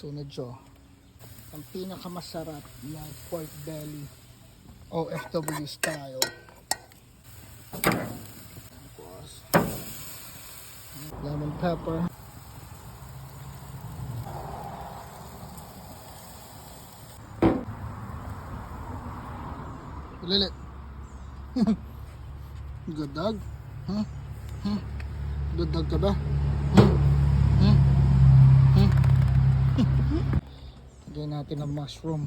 Sunod jaw. Ang pinakamasarap na pork belly. OFW style. Lemon pepper. Lilit. Good dog. Huh? Huh? Good dog ka ba? Huh? Huh? Huh? Lagyan natin ng mushroom.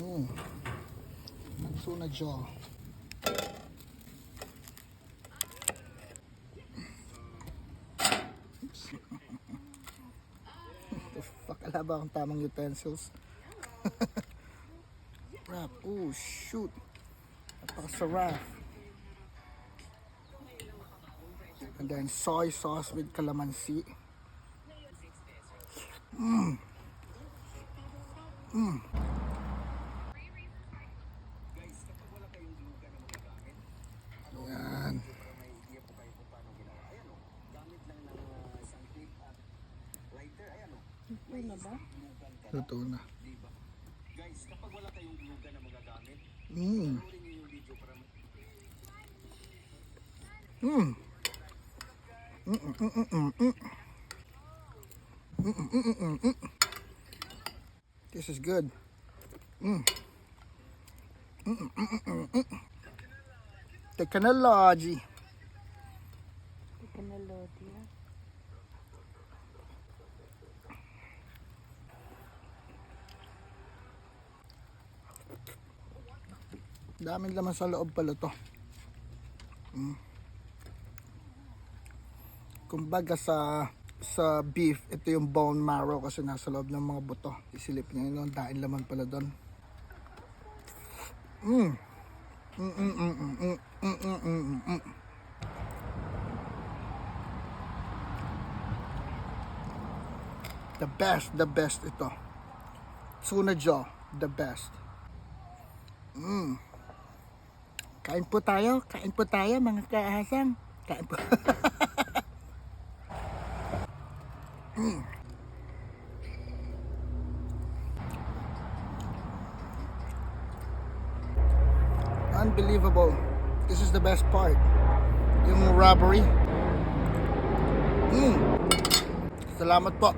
Mm. Tuna jaw. The fuck, ala ba akong tamang utensils? Wrap. Oh, shoot. Napakasarap. And then soy sauce with calamansi. Yan. Ano ba? Luto na. Mm. Mm. Mm, mm, mm, mm, mm, mm. Mm, mm, mm, mm, mm. This is good. Mm. Mm, mm, mm, mm, mm. Technology. Ikanalodi Daming laman sa loob pala to. Mm. Kumbaga sa sa beef, ito yung bone marrow kasi nasa loob ng mga buto. Isilip niya yun, daing laman pala doon. Mm. Mm, mm, mm, mm, mm, mm, mm, mm, mm, mm. The best, the best ito. Tuna jaw, the best. Mm. Kain po tayo, kain po tayo mga kaasang. Kain po. Unbelievable. This is the best part. Yung robbery. Mm. Salamat po.